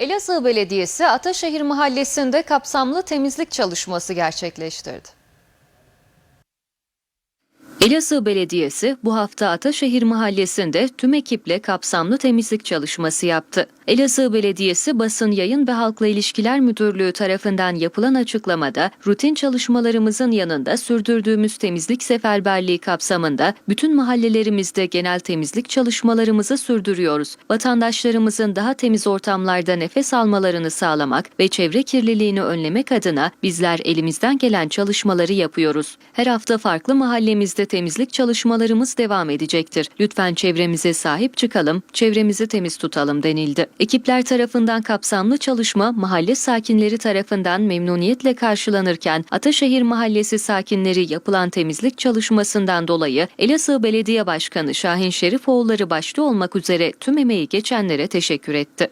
Elazığ Belediyesi Ataşehir Mahallesi'nde kapsamlı temizlik çalışması gerçekleştirdi. Elazığ Belediyesi bu hafta Ataşehir Mahallesi'nde tüm ekiple kapsamlı temizlik çalışması yaptı. Elazığ Belediyesi Basın Yayın ve Halkla İlişkiler Müdürlüğü tarafından yapılan açıklamada rutin çalışmalarımızın yanında sürdürdüğümüz temizlik seferberliği kapsamında bütün mahallelerimizde genel temizlik çalışmalarımızı sürdürüyoruz. Vatandaşlarımızın daha temiz ortamlarda nefes almalarını sağlamak ve çevre kirliliğini önlemek adına bizler elimizden gelen çalışmaları yapıyoruz. Her hafta farklı mahallemizde temizlik çalışmalarımız devam edecektir. Lütfen çevremize sahip çıkalım, çevremizi temiz tutalım denildi. Ekipler tarafından kapsamlı çalışma mahalle sakinleri tarafından memnuniyetle karşılanırken Ataşehir Mahallesi sakinleri yapılan temizlik çalışmasından dolayı Elazığ Belediye Başkanı Şahin Şerifoğulları başta olmak üzere tüm emeği geçenlere teşekkür etti.